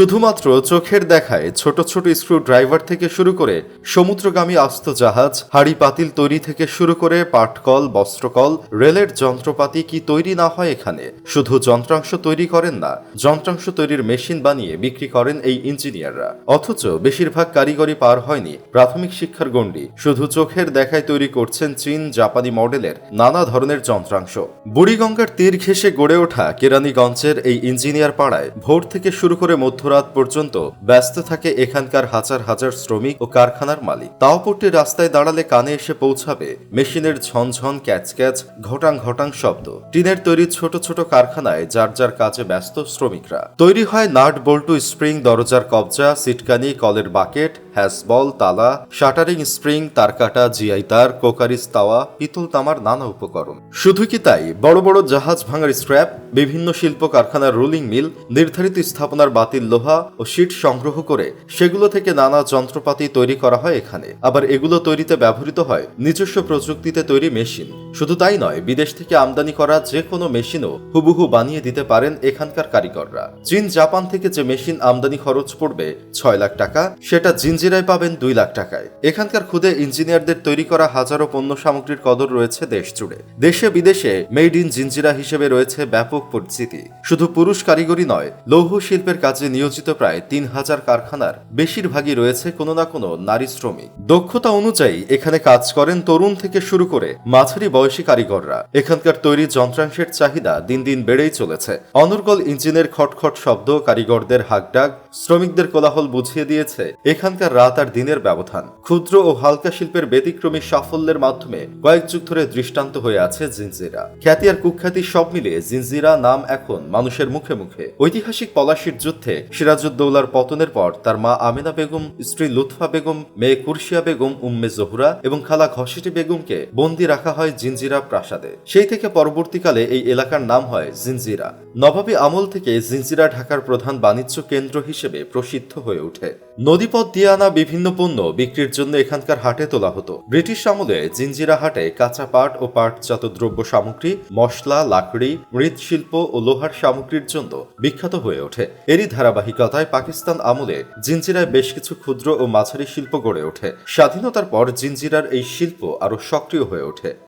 শুধুমাত্র চোখের দেখায় ছোট ছোট স্ক্রু ড্রাইভার থেকে শুরু করে সমুদ্রগামী আস্ত জাহাজ, হাড়ি পাতিল তৈরি থেকে শুরু করে পাটকল, বস্ত্রকল, রেলের যন্ত্রপাতি কি তৈরি না হয় এখানে? শুধু যন্ত্রাংশ তৈরি করেন না, যন্ত্রাংশ তৈরির মেশিন বানিয়ে বিক্রি করেন এই ইঞ্জিনিয়াররা। অথচ বেশিরভাগ কারিগরি পার হয়নি, প্রাথমিক শিক্ষার গণ্ডি। শুধু চোখের দেখায় তৈরি করছেন চীন, জাপানি মডেলের নানা ধরনের যন্ত্রাংশ। বুড়িগঙ্গার তীর ঘেঁষে গড়ে ওঠা কেরানীগঞ্জের এই ইঞ্জিনিয়ার পাড়ায় ভোর থেকে শুরু করে মধ্যরাত পর্যন্ত ব্যস্ত থাকে এখানকার হাজার হাজার শ্রমিক ও কারখানার মালিক। তাওপট্টি রাস্তায় দাঁড়ালে কানে এসে পৌঁছাবে মেশিনের ঝনঝন ক্যাচ ক্যাচ ঘটাং ঘটাং শব্দ। টিনের তৈরি ছোট ছোট কারখানায় যার যার কাজে ব্যস্ত শ্রমিকরা। তৈরি হয় নাট, বল্টু, স্প্রিং, দরজার কবজা, সিটকানি, কলের বাকেট হ্যাসবল তালা, শাটারিং স্প্রিং, তারকাটা, জিআই তার, কোকারিস তাওয়া পিতল তামার নানা উপকরণ। শুধু কি তাই? বড় বড় জাহাজ ভাঙার স্ক্র্যাপ, বিভিন্ন শিল্প কারখানার রুলিং মিল, নির্ধারিত স্থাপনার বাতিল লোহা ও শীট সংগ্রহ করে সেগুলো থেকে নানা যন্ত্রপাতি তৈরি করা হয় এখানে। আবার এগুলো তৈরিতে ব্যবহৃত হয় নিজস্ব প্রযুক্তিতে তৈরি মেশিন। শুধু তাই নয়, বিদেশ থেকে আমদানি করা যে কোনো মেশিনও হুবহু বানিয়ে দিতে পারেন এখানকার কারিগররা। চীন, জাপান থেকে যে মেশিন আমদানি খরচ পড়বে ছয় লাখ টাকা, সেটা জিঞ্জিরায় পাবেন দুই লাখ টাকায়। এখানকার খুদে ইঞ্জিনিয়ারদের তৈরি করা হাজারো পণ্য সামগ্রীর কদর রয়েছে দেশ জুড়ে। দেশে বিদেশে মেড ইন জিঞ্জিরা হিসেবে রয়েছে ব্যাপক পরিচিতি। শুধু পুরুষ কারিগরি নয়, লৌহ শিল্পের কাজে নিয়োজিত প্রায় তিন হাজার কারখানার বেশিরভাগই রয়েছে কোনো না কোনো নারী শ্রমিক। দক্ষতা অনুযায়ী এখানে কাজ করেন তরুণ থেকে শুরু করে মাঝারি বয়সী কারিগররা। এখানকার তৈরি যন্ত্রাংশের চাহিদা দিন দিন বেড়েই চলেছে। অনর্গল ইঞ্জিনের খটখট শব্দ কারিগরদের হাকডাক, শ্রমিকদের কোলাহল বুঝিয়ে দিয়েছে এখানকার রাত আর দিনের ব্যবধান। ক্ষুদ্র ও হালকা শিল্পের ব্যতিক্রমী সাফল্যের মাধ্যমে কয়েক যুগ ধরে দৃষ্টান্ত হয়ে আছে জিনজিরা। খ্যাতি আর কুখ্যাতি সব মিলিয়ে জিনজিরা নাম এখন মানুষের মুখে মুখে। ঐতিহাসিক পলাশির যুদ্ধে সিরাজউদ্দৌলার পতনের পর তার মা আমিনা বেগম, স্ত্রী লুৎফা বেগম, মেয়ে কুরশিয়া বেগম, উম্মে জহুরা এবং খালা ঘসিটি বেগমকে বন্দি রাখা হয় জিনজিরা প্রাসাদে। সেই থেকে পরবর্তীকালে এই এলাকার নাম হয় জিনজিরা। নবাবী আমল থেকে জিনজিরা ঢাকার প্রধান বাণিজ্য কেন্দ্র হিসেবে প্রসিদ্ধ হয়ে ওঠে। নদীপথ দিয়ে আনা বিভিন্ন পণ্য বিক্রির জন্য এখানকার হাটে তোলা হতো। ব্রিটিশ আমলে জিনজিরা হাটে কাঁচা পাট ও পাটজাত দ্রব্য সামগ্রী, মশলা, লাকড়ি, মৃৎশিল্প ও লোহার সামগ্রীর জন্য বিখ্যাত হয়ে ওঠে। এরই ধারাবাহিকতায় পাকিস্তান আমলে জিনজিরায় বেশ কিছু ক্ষুদ্র ও মাঝারি শিল্প গড়ে ওঠে। স্বাধীনতার পর জিনজিরার এই শিল্প আরও সক্রিয় হয়ে ওঠে।